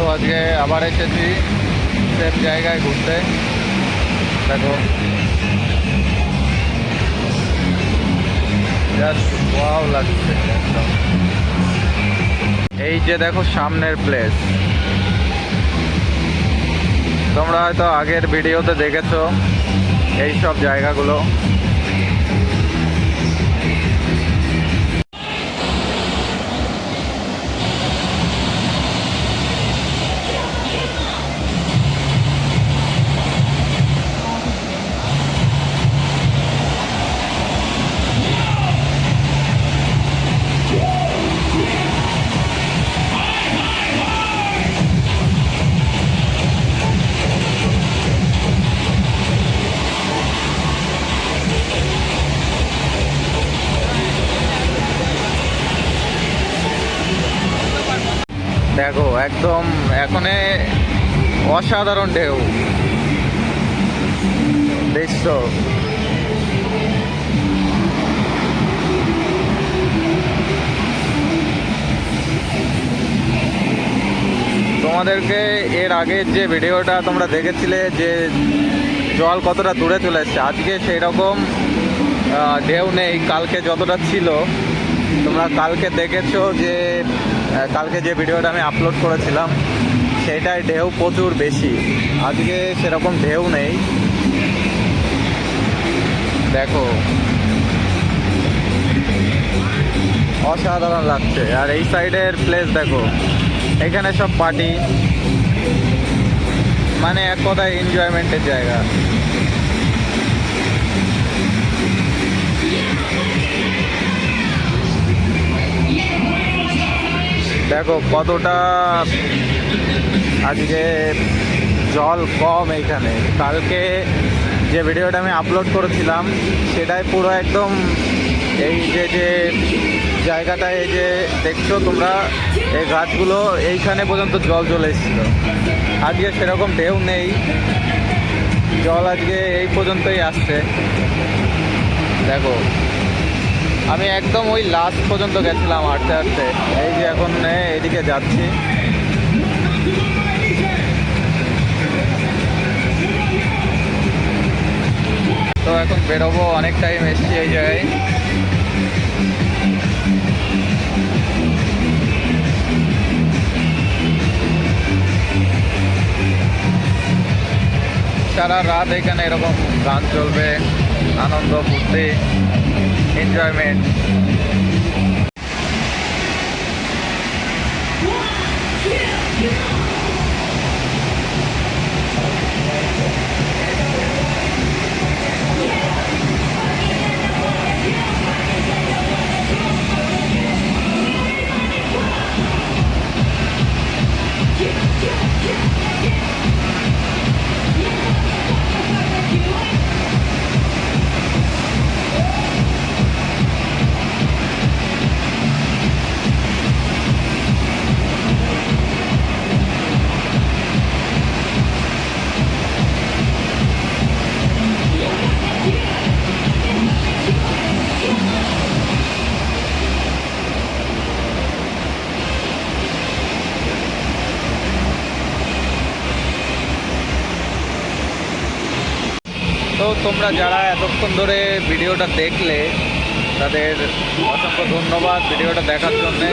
তো আজকে আবার এসেছি সেম জায়গায় ঘুরতে। দেখো। লাগছে একদম। এই যে দেখো সামনের প্লেস তোমরা হয়তো আগের ভিডিওতে দেখেছ এই সব জায়গাগুলো। দেখো, একদম এখনে অসাধারণ ঢেউ। দৃশ্য। তোমাদেরকে এর আগের যে ভিডিওটা তোমরা দেখেছিলে যে জল কতটা দূরে চলে এসছে, আজকে সেই রকম ঢেউ নেই, কালকে যতটা ছিল তোমরা কালকে দেখেছ যে কালকে যে ভিডিওটা আমি আপলোড করেছিলাম সেটাই ঢেউ প্রচুর বেশি। আজকে সেরকম ঢেউ নেই। দেখো। অসাধারণ লাগছে। আর এই সাইডের প্লেস দেখো। এখানে সব পার্টি মানে এক কথায় এনজয়মেন্টের জায়গা। দেখো কতটা আজকে জল কম এইখানে। কালকে যে ভিডিওটা আমি আপলোড করেছিলাম, সেটাই পুরো একদম এই যে যে জায়গাটায় এই যে দেখছ তোমরা, এই গাছগুলো এইখানে পর্যন্ত জল চলে এসেছিল। আজকে সেরকম ঢেউ নেই। জল আজকে এই পর্যন্তই আসছে। দেখো আমি একদম ওই লাস্ট পর্যন্ত গেছিলাম হাঁটতে হাঁটতে। এই যে এখন এদিকে যাচ্ছি। তো এখন বেরোবো, অনেক টাইম এসছি এই জায়গায়। সারা রাত এখানে এরকম গান চলবে, আনন্দ, ফুর্তি। এনজয়মেন্ট তোমরা যারা এতক্ষণ ধরে ভিডিওটা দেখলে তাদের অসংখ্য ধন্যবাদ ভিডিওটা দেখার জন্যে।